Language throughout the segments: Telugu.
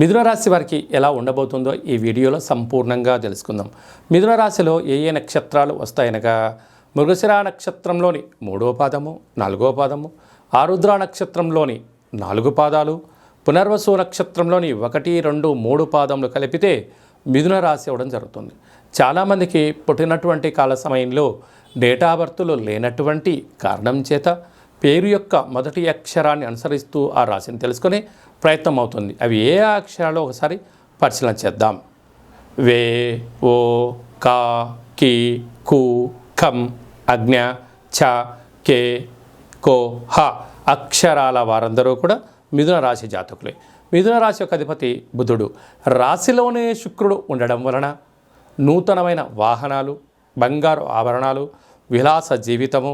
మిథున రాశి వారికి ఎలా ఉండబోతుందో ఈ వీడియోలో సంపూర్ణంగా తెలుసుకుందాం. మిథున రాశిలో ఏ ఏ నక్షత్రాలు వస్తాయనగా? మృగశిర నక్షత్రంలోని మూడో పాదము నాలుగో పాదము ఆరుద్ర నక్షత్రంలోని నాలుగు పాదాలు పునర్వసు నక్షత్రంలోని ఒకటి రెండు మూడు పాదములు కలిపితే మిథున రాశి అవ్వడం జరుగుతుంది. చాలామందికి పుట్టినటువంటి కాల సమయంలో డేటా బర్త్లు లేనటువంటి కారణం చేత పేరు యొక్క మొదటి అక్షరాన్ని అనుసరిస్తూ ఆ రాశిని తెలుసుకొని ప్రయత్నం అవుతుంది అవి ఏ అక్షరాలు ఒకసారి పరిశీలన చేద్దాం. వే ఓ కా కి కు ఖం అజ్ఞ ఛ కే కో హ అక్షరాల వారందరూ కూడా మిథున రాశి జాతకులే. మిథున రాశి యొక్క అధిపతి బుధుడు. రాశిలోనే శుక్రుడు ఉండడం వలన నూతనమైన వాహనాలు బంగారు ఆభరణాలు విలాస జీవితము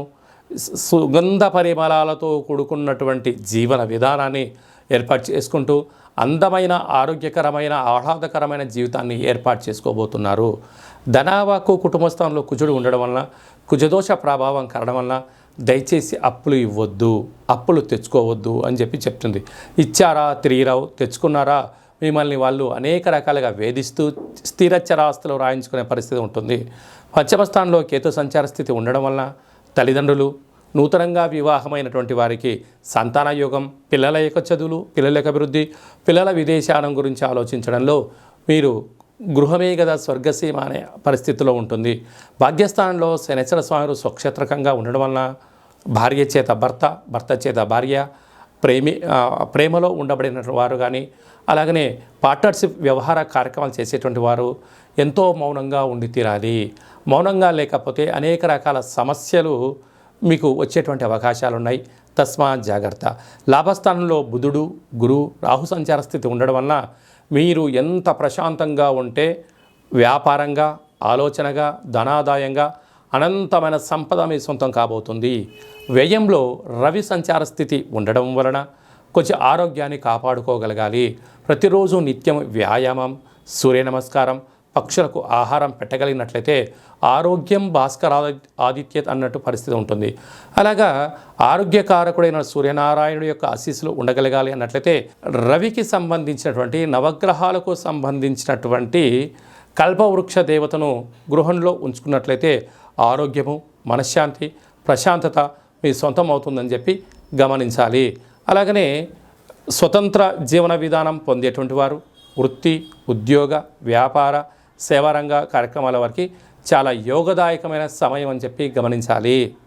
సుగంధ పరిమళాలతో కూడుకున్నటువంటి జీవన విధానాన్ని ఏర్పాటు చేసుకుంటూ అందమైన ఆరోగ్యకరమైన ఆహ్లాదకరమైన జీవితాన్ని ఏర్పాటు చేసుకోబోతున్నారు. ధనావాకు కుటుంబస్థానంలో కుజుడు ఉండడం వలన కుజదోష ప్రభావం కారణం వలన దయచేసి అప్పులు ఇవ్వద్దు అప్పులు తెచ్చుకోవద్దు అని చెప్పి చెప్తుంది. ఇచ్చారా తిరిగిరావు తెచ్చుకున్నారా? మిమ్మల్ని వాళ్ళు అనేక రకాలుగా వేధిస్తూ స్థిరచరాస్తులు రాయించుకునే పరిస్థితి ఉంటుంది. పశ్చిమ స్థానంలో కేతు సంచార స్థితి ఉండడం వలన తల్లిదండ్రులు నూతనంగా వివాహమైనటువంటి వారికి సంతాన యోగం పిల్లల యొక్క చదువులు పిల్లల యొక్క అభివృద్ధి పిల్లల విదేశానం గురించి ఆలోచించడంలో మీరు గృహమే కదా స్వర్గసీమ అనే పరిస్థితిలో ఉంటుంది. భాగ్యస్థానంలో శనిచర స్వామి స్వక్షేత్రకంగా ఉండడం వలన భార్య చేత భర్త భర్త చేత భార్య ప్రేమి ప్రేమలో ఉండబడిన వారు కానీ అలాగనే పార్ట్నర్షిప్ వ్యవహార కార్యక్రమాలు చేసేటువంటి వారు ఎంతో మౌనంగా ఉండి తీరాలి. మౌనంగా లేకపోతే అనేక రకాల సమస్యలు మీకు వచ్చేటువంటి అవకాశాలు ఉన్నాయి తస్మా జాగ్రత్త. లాభస్థానంలో బుధుడు గురు రాహు సంచార స్థితి ఉండడం వలన మీరు ఎంత ప్రశాంతంగా ఉంటే వ్యాపారంగా ఆలోచనగా ధనాదాయంగా అనంతమైన సంపద మీ సొంతం కాబోతుంది. వ్యయంలో రవి సంచార స్థితి ఉండడం వలన కొంచెం ఆరోగ్యాన్ని కాపాడుకోగలగాలి. ప్రతిరోజు నిత్యం వ్యాయామం సూర్య నమస్కారం పక్షులకు ఆహారం పెట్టగలిగినట్లయితే ఆరోగ్యం భాస్కర ఆదిత్య అన్నట్టు పరిస్థితి ఉంటుంది. అలాగా ఆరోగ్యకారకుడైన సూర్యనారాయణుడు యొక్క ఆశీస్సులు ఉండగలగాలి అన్నట్లయితే రవికి సంబంధించినటువంటి నవగ్రహాలకు సంబంధించినటువంటి కల్పవృక్ష దేవతను గృహంలో ఉంచుకున్నట్లయితే ఆరోగ్యము మనశ్శాంతి ప్రశాంతత మీ సొంతం అవుతుందని చెప్పి గమనించాలి. అలాగనే స్వతంత్ర జీవన విధానం పొందేటువంటి వారు వృత్తి ఉద్యోగ వ్యాపార సేవారంగ కార్యక్రమాల వారికి చాలా యోగదాయకమైన సమయం అని చెప్పి గమనించాలి.